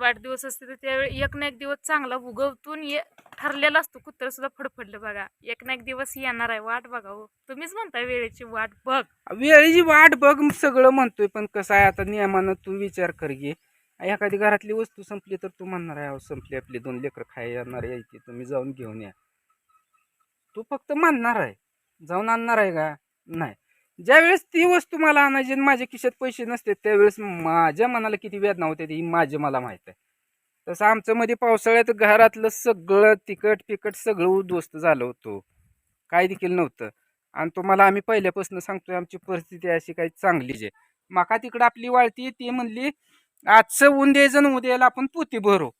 वाढदिवस असते तर त्यावेळी एक ना एक दिवस चांगला उगवतून ये ठरलेला असतो. कुत्र सुद्धा फडफडलं बघा. एक ना एक दिवस येणार आहे. वाट बघा हो. तुम्हीच म्हणताय वेळेची वाट बघ. वेळेची वाट बघ सगळं म्हणतोय पण कसं आहे आता नियमानं तू विचार कर घे एखादी घरातली वस्तू संपली तर तू म्हणणार आहे "अहो, संपली आपली दोन लेकरं खाय येणार यायची तुम्ही जाऊन घेऊन या. तू फक्त मानणार आहे. जाऊन आणणार आहे का? नाही. ज्यावेळेस ती वस्तू मला आणायची आणि माझ्या खिशात पैसे नसते त्यावेळेस माझ्या मनाला किती वेदना होते ही माझे मला माहीत आहे. तसं आमचं मध्ये पावसाळ्यात घरातलं सगळं तिकट पिकट सगळं उद्ध्वस्त झालं होतं. काय देखील नव्हतं. आणि तुम्हाला आम्ही पहिल्यापासून सांगतोय आमची परिस्थिती अशी काही चांगलीच आहे. माका तिकडं आपली वाळती ती म्हणली आजचं ऊन द्यायचं उद्याला आपण पोती भरू.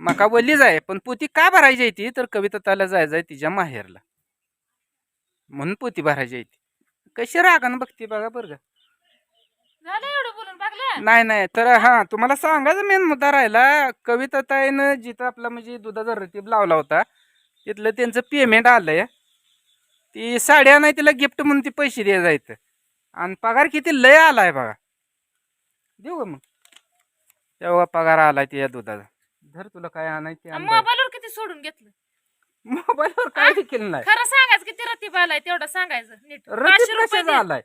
माका बोललीच आहे पण पोती का भरायची आहे ती? तर कविता त्याला जायचं आहे तिच्या माहेरला. म्हणून पोती भरायची आहे ती. कशी रागानं बघते बघा बरं का. झालं एवढं बोलून टाकलं नाही नाही तर हा तुम्हाला सांगायचं मेन मुद्दा राहिला कविता ताईनं जिथं आपला म्हणजे दुधाचा रतीब लावला होता तिथलं त्यांचं पेमेंट आलंय. ती साड्या नाही तिला गिफ्ट म्हणून ती पैसे द्या जायचं. आणि पगार किती लय आलाय बघा. देऊ का मग? तेव्हा पगार आलाय त्या दुधाचा. धर तुला काय आणायचे मोबाईलवर किती सोडून घेतलं? मोबाईलवर काय देखील नाही. खरं सांगायचं किती रतीब आलाय तेवढं सांगायचं नीट. पाचशे रतीब रुपये कशाचा दे. आलाय?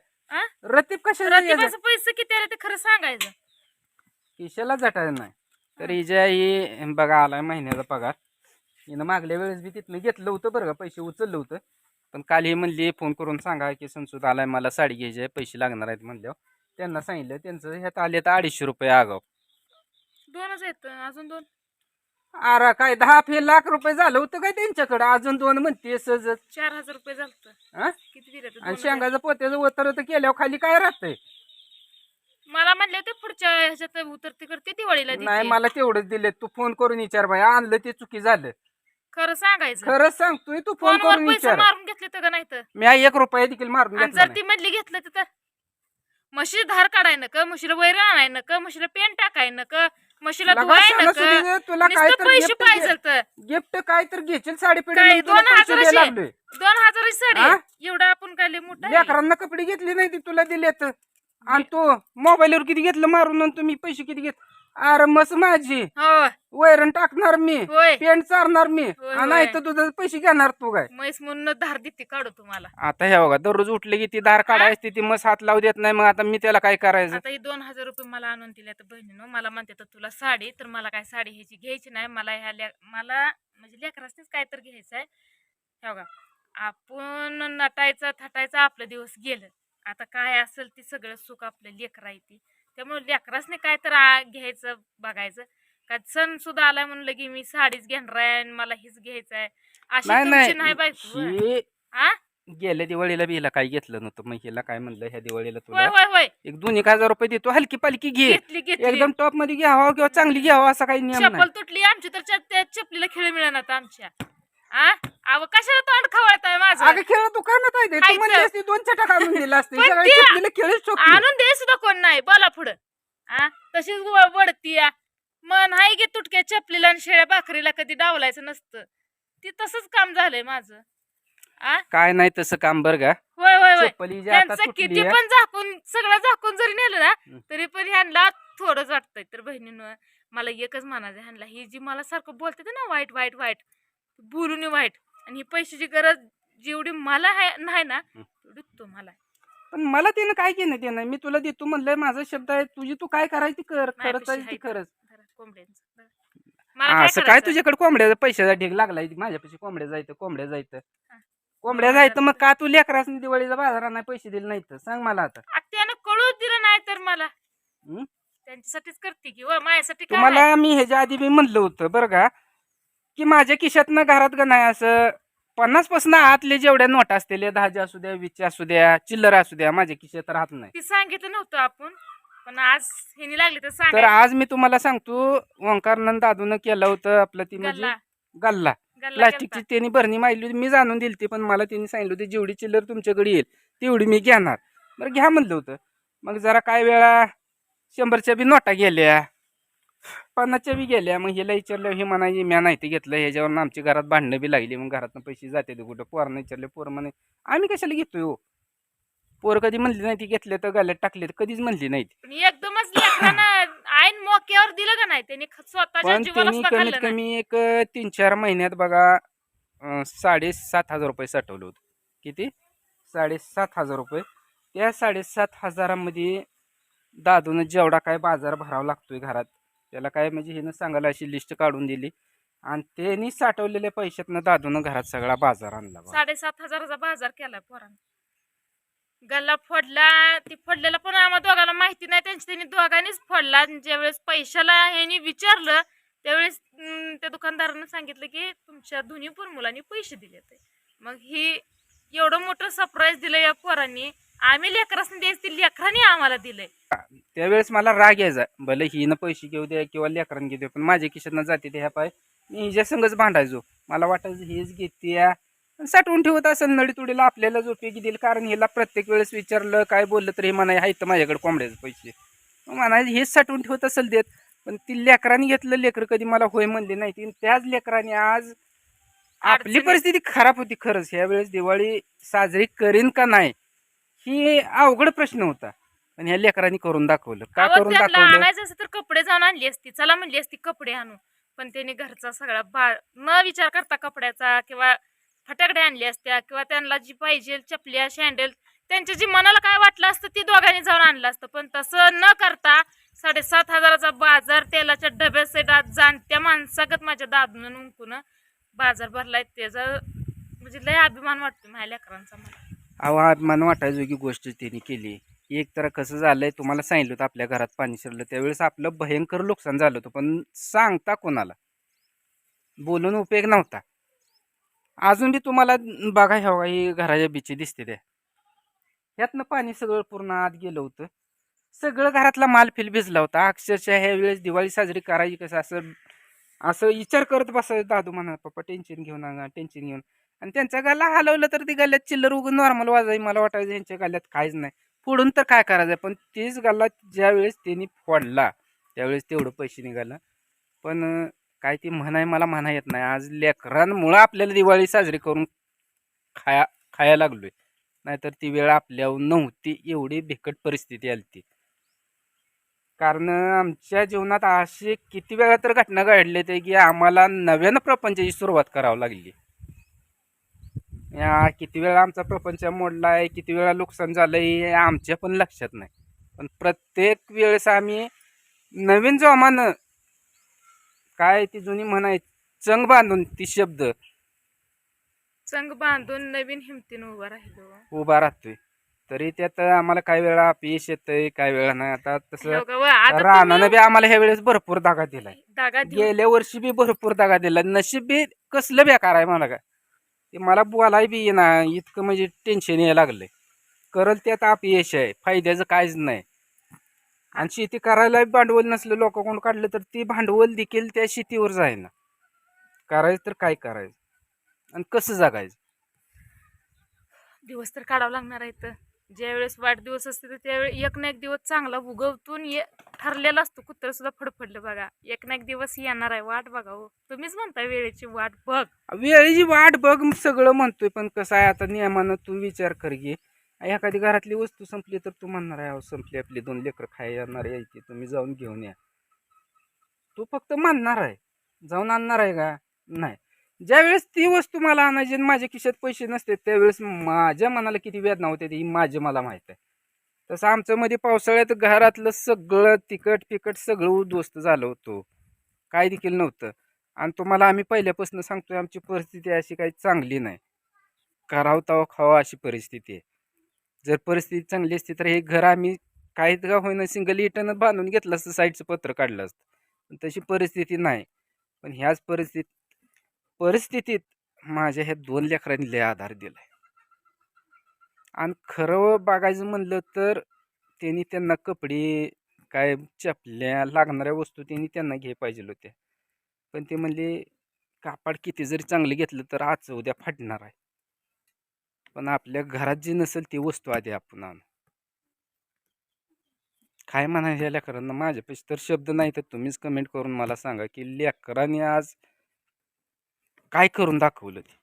रतीब? रतीबाचं पैसे किती आले ते खरं सांगायचं. किशाला जटायचं नाही. तर हिच्या ही बघा आलाय महिन्याचा पगार. हिनं मागल्या वेळेस बी तिथनं घेतलं होतं बरं का पैसे उचललं होतं. पण काल ही म्हणली फोन करून सांगा की संसूद आलाय मला साडी घ्यायची आहे पैसे लागणार आहेत म्हणल्यावर. त्यांना सांगितलं त्यांचं ह्यात आले तर अडीचशे रुपये आगाव. दोनच आहेत अजून दोन. अरे काय दहा फे लाख रुपये झालं होतं काय त्यांच्याकडे? अजून दोन म्हणते सहज चार हजार रुपये झालं हा? किती दिले ते? आणि. शेंगाचं पोत्याचं उतर तर केल्यावर खाली काय राहतंय? मला म्हणले होते पुढच्या ह्याच्यात उतरते करते दिवाळीला देते. नाही मला तेवढंच दिले. तू फोन करून विचार बाई. आणलं ते चुकी झालं. खरं सांगायचं. खरंच सांगतोय तू फोन फोनवर करून पैसे विचार. मारून घेतले तर का नाही तर मी एक रुपया देखील मारून आणि घेतला जर ती मधली घेतलं तर म्हशीला धार काढाय नक म्हशीला वैरण आणाय नक म्हशीला पेन टाकाय नक म्हशीला लगा धुवाय सणासुदीचं नक तुला काय नुसतं तर पैसे gift पाहिजे घे. तर गिफ्ट काय तर घेशील साडी पिढी काय, दोन हजाराची? दोन हजाराची साडी? एवढा आपण काय लय मोठा आहे? लेकरांना कपडे घेतले नाही ते तुला दिलेत आणि तू मोबाईलवर किती घेतलं मारून आणि तुम्ही पैसे किती घेत? अरे मस माझी. वैरण टाकणार मी. होय. पेंट चारणार मी. होय, आणि नाही होय. तर तुझं पैसे घेणार तू काय? म्हैस म्हणून धार देते काढू तुम्हाला. आता हे बघा दररोज उठले की ती दार काढायची ती मस हात लावू देत नाही मग आता मी त्याला काय करायचं? आता ही दोन हजार रुपये मला आणून दिले तर बहिणीनं. मला म्हणते तर तुला साडी तर मला काय साडी ह्याची घ्यायची नाही. मला ह्या ले मला म्हणजे लेकरासनीच काय तर घ्यायचं आहे हे बघा आपण नटायचं थटायचं आपलं दिवस गेलं. आता काय असेल ते सगळं सुख आपलं लेकरा येते त्यामुळे लेकरासने काय तर आ- घ्यायचं बघायचं. का सण सुद्धा आलाय म्हणलं की मी साडीच घेणार आहे आणि मला हीच घ्यायचं आहे. अशी नाही तुमची नाही नाही बायको हे हा गेल्या दिवाळीला बी हिला काय घेतलं नव्हतं. मग हिला काय म्हणलं ह्या दिवाळीला होय तुला होय होय एक दोन एक हजार रुपये देतो. हलकी पालकी घे. घेतली घेतली. एकदम टॉपमध्ये घ्यावा किंवा चांगली घ्यावा असा काही नियम नाही. चप्पल तुटली आमची तर च्या- त्या चपलीला खेळ मिळणार आमच्या. आ अव कशाला तोंड खवळत आहे माझं अगं खेळ दुकानात आहे ते. तू खायचं. म्हणली असती दोन चटा काढून दिला असते पण सगळ्या ते- चपलीला खेळच ठोकली. आणून दे सुद्धा कोण नाही बोला पुढं आ तशीच व- वडती. मन हाय गे तुटक्या चपलीला आणि शेळ्या भाकरीला कधी डावलायचं नसतं ते तसंच काम झालंय माझं आ काय नाही तसं काम बर का होय होय होय चप्पली जी आता त्यांचं तुटली किती आहे. पण झाकून सगळं झाकून जरी नेलं ना हं. तरी पण ह्यांना थोडंच वाटतंय तर बहिणीनं मला एकच म्हणायचं ह्यांना ही जी मला सारखं बोलते ना वाईट वाईट वाईट बोलून वाईट आणि ही पैशाची गरज जेवढी मला आहे नाही ना हं. तेवढी तुम्हाला आहे. पण मला त्यानं काय केलं त्यानं मी तुला देतो म्हणलंय माझा शब्द आहे तुझी तू काय करायची कर खरंच आहे ती. खरंच धरा कोंबड्यांचं धरा. मला काय असं काय करायचं? तुझ्याकडे कोंबड्याचा पैशाचा ढीग लागलाय माझ्यापाशी कोंबड्या जायचं कोंबड्या जायचं हा. कोंबड्या जायचं मग का तू लेकरास दिवाळीचा बाजारात नाही पैसे दिले नाहीत सांग मला आता आ, त्यानं कळू दिलं नाही तर मला हं? त्यांच्यासाठीच करते की व माझ्यासाठी काय तुम्हाला मी ह्याच्या आधी मी म्हणलं होतं बरं का की माझ्या खिशातनं घरात का नाही असं. पन्नासपासून आतले जेवढ्या नोटा असतील दहाच्या असू द्या वीसच्या असू द्या चिल्लर असू द्या माझ्या खिशात राहत नाही. ती सांगितलं नव्हतं आपण पण आज ह्यानी लागली तर तर सांगायचं आज मी तुम्हाला सांगतो ओंकारनंद दादून केलं होतं आपलं ती म्हणजे गल्ला. गल्ला. गल्ला प्लास्टिकची केलता. त्यांनी भरणी माहिली होती. मी जाणून दिली ती पण मला त्यांनी सांगितलं होती जेवढी चिल्लर तुमच्याकडे येईल तेवढी मी घेणार. बरं घ्या म्हणलं होतं. मग जरा काय वेळा शंभरच्या बी नोटा गेल्या. पन्नासच्या बी गेल्या. मग हिला विचारलं हे म्हणायचे म्या नाही ते घेतलं ह्याच्यावर आमची घरात भांडणं बी लागली मग घरातनं पैसे जाते ते कुठं? पोरांना विचारले पोरं म्हणे आम्ही कशाला घेतोय हो? पोरं कधी म्हणली नाही ती घेतल्या तर गाल्यात टाकले तर कधीच म्हणली नाही ती. पण एकदमच लेकरानं मोक्यावर दिलं का नाही त्यांनी? ख- स्वतःच्या पण जीवाला त्यांनी सुद्धा कमीत खाल्लं नाही. कमी एक अं, तीन चार महिन्यात बघा अं, साडेसात हजार रुपये साठवलं होतं. किती? साडेसात हजार रुपये. त्या साडेसात हजारामध्ये दादून जेवढा काय बाजार भरावा लागतोय घरात त्याला काय म्हणजे हिनं सांगायला अशी लिस्ट काढून दिली. आणि त्यांनी साठवलेल्या पैशातनं दादून घरात सगळा बाजार आणला साडेसात हजाराचा बाजार केलाय पोरानं. गल्ला फोडला ती फोडलेला पण आम्हा दोघांना माहिती नाही त्यांची त्यांनी दोघांनीच फोडला. आणि ज्यावेळेस पैशाला ह्यानी विचारलं त्यावेळेस अं, त्या दुकानदारानं सांगितलं की तुमच्या दोन्ही पण मुलांनी पैसे दिले ते मग ही एवढं मोठं सरप्राईज दिलं या पोरांनी. आम्ही लेकरासनी द्यायचं ती लेकरांनी आम्हाला दिलंय. त्यावेळेस मला राग यायचा भले हिनं पैसे घेऊ द्या किंवा लेकरांना घेऊ द्या पण माझ्या खिशातनं जाते ते ह्या पाय मी हिच्या संगच भांडायचो. मला वाटायचं हेच घेते या साठवून ठेवत असेल नडी तुडीला आपल्यालाच उपयोगी देईल कारण हिला प्रत्येक वेळेस विचारलं काय बोललं तर हे म्हणाय आहे तर माझ्याकडे कोंबड्याचे पैसे. म्हणायचं हेच साठवून ठेवत असेल देत पण ती लेकरांनी घेतलं लेकर कधी मला होय म्हणली नाही ती त्याच लेकरांनी आज आपली परिस्थिती खराब होती खरंच. ह्या वेळेस दिवाळी साजरी करीन का नाही ही अवघड प्रश्न होता. पण ह्या लेकरांनी करून दाखवलं. का अहो, करून दाखवलं? आणायचं असं तर कपडे जाऊन आणली असती. चला म्हणली असती कपडे आणू. पण त्यांनी घरचा सगळा बा न विचार करता कपड्याचा किंवा फटाकडे आणले असत्या किंवा त्यांना जी पाहिजे चपल्या शँडल त्यांच्या जी मनाला काय वाटलं असतं ती दोघांनी जाऊन आणलं असतं. पण तसं न करता साडेसात हजाराचा बाजार तेलाच्या डब्या सेटात जाणत्या माणसागत माझ्या दादून उंकून बाजार भरलाय. त्याचा म्हणजे लय अभिमान वाटतो माझ्या लेकरांचा मला. अवाभिमान अभिमान वाटायजोगी गोष्ट त्यांनी केली. एक तर कसं झालं आहे तुम्हाला सांगितलं होतं आपल्या घरात पाणी शिरलं. त्यावेळेस आपलं भयंकर नुकसान झालं होतं पण सांगता कोणाला? बोलून उपयोग नव्हता. अजून बी तुम्हाला बघा ह्या ही घराच्या बिची दिसते त्या. ह्यातनं पाणी सगळं पूर्ण आत गेलं होतं. सगळं घरातला माल फिल भिजला होता. अक्षरशः ह्या वेळेस दिवाळी साजरी करायची कसं असं असं विचार करत बसायचं. दादू म्हणा पप्पा टेन्शन घेऊन नका टेन्शन घेऊन आणि त्यांच्या गाला हलवलं तर ती गल्ल्यात चिल्लर उगून नॉर्मल वाजायची मला वाटायचं यांच्या गल्ल्यात काहीच नाही. फोडून तर काय करायचं? पण तीच गल्ला ज्यावेळेस त्यांनी फोडला त्यावेळेस तेवढं पैसे निघालं. पण काय ती म्हणाय मला म्हणा येत नाही. आज लेकरांमुळं आपल्याला दिवाळी साजरी करून खाया खायला लागलोय. नाहीतर ती वेळ आपल्यावर नव्हती एवढी बिकट परिस्थिती आली ती कारण आमच्या जीवनात असे किती वेळा तर घटना घडल्या ते की आम्हाला नव्यानं प्रपंचाची सुरुवात करावी लागली. या किती वेळा आमचा प्रपंच मोडला आहे किती वेळा नुकसान झालं हे आमच्या पण लक्षात नाही. पण प्रत्येक वेळेस आम्ही नवीन जोमानं काय ती जुनी म्हणाय चंग बांधून ती शब्द. चंग बांधून नवीन हिमतीनं उभा राहिलो. उभा राहतोय. तरी त्यात आम्हाला काही वेळा अपयश येतंय काही वेळा नाही. आता तसं हो का? व आता रानानं तुम्ही बी आम्हाला ह्या वेळेस भरपूर दागा दिलाय. देऊन गेल्या वर्षी बी भरपूर दागा दिला. नशीब बी कसलं बेकार आहे मला काय. ते मला बोलाय बी ना इतकं म्हणजे टेन्शन यायला लागलंय. करल त्यात अपयश आहे. फायद्याचं काहीच नाही. आणि शेती करायला भांडवल नसलं लोकांकडून काढलं तर ते भांडवल देखील त्या शेतीवर जाय ना. करायचं तर काय करायचं? आणि कसं जगायचं? दिवस तर काढावं लागणार आहे तर ज्यावेळेस वाढदिवस असते तर त्यावेळी एक ना एक दिवस चांगला उगवतून ये ठरलेला असतो. कुत्र सुद्धा फडफडलं बघा. एक ना एक दिवस येणार आहे वाट बघा हो. तुम्हीच म्हणता वेळेची वाट बघ. वेळेची वाट बघ सगळं म्हणतोय पण कसं आहे आता नियमानं तू विचार कर घे एखादी घरातली वस्तू संपली तर तू म्हणणार आहे "अहो, संपली आपली दोन लेकरं खाय येणार यायची तुम्ही जाऊन घेऊन या. तू फक्त म्हणणार आहे. जाऊन आणणार आहे का? नाही. ज्यावेळेस ती वस्तू मला आणायची आणि माझ्या खिशात पैसे नसते त्यावेळेस माझ्या मनाला किती वेदना होते ही माझे मला माहीत आहे. तसं आमचं मध्ये पावसाळ्यात घरातलं सगळं तिखट पिकट सगळं उद्ध्वस्त झालं होतं. काय देखील नव्हतं. आणि तुम्हाला आम्ही पहिल्यापासून सांगतोय आमची परिस्थिती अशी काही चांगली नाही. करावं तावं खावा अशी परिस्थिती आहे. जर परिस्थिती चांगली असती तर हे घर आम्ही काही का होईना सिंगल इटनं बांधून घेतलं असतं साईडचं पत्र काढलं असतं. पण तशी परिस्थिती नाही. पण ह्याच परिस्थितीत परिस्थितीत माझ्या ह्या दोन लेकरांनी लय आधार दिलाय. आणि खरं बघायचं म्हणलं तर त्यांनी त्यांना कपडे काय चपल्या लागणाऱ्या वस्तू त्यांनी त्यांना घे पाहिजे होत्या. पण ते म्हणले कापड किती जरी चांगलं घेतलं तर आज उद्या फाटणार आहे. पण आपल्या घरात जी नसेल ती वस्तू आधी आपण आणू. काय म्हणायचं या लेकरांना? माझ्यापेक्षा तर शब्द नाही तर तुम्हीच कमेंट करून मला सांगा की लेकरांनी आज काय करून दाखवलं ते?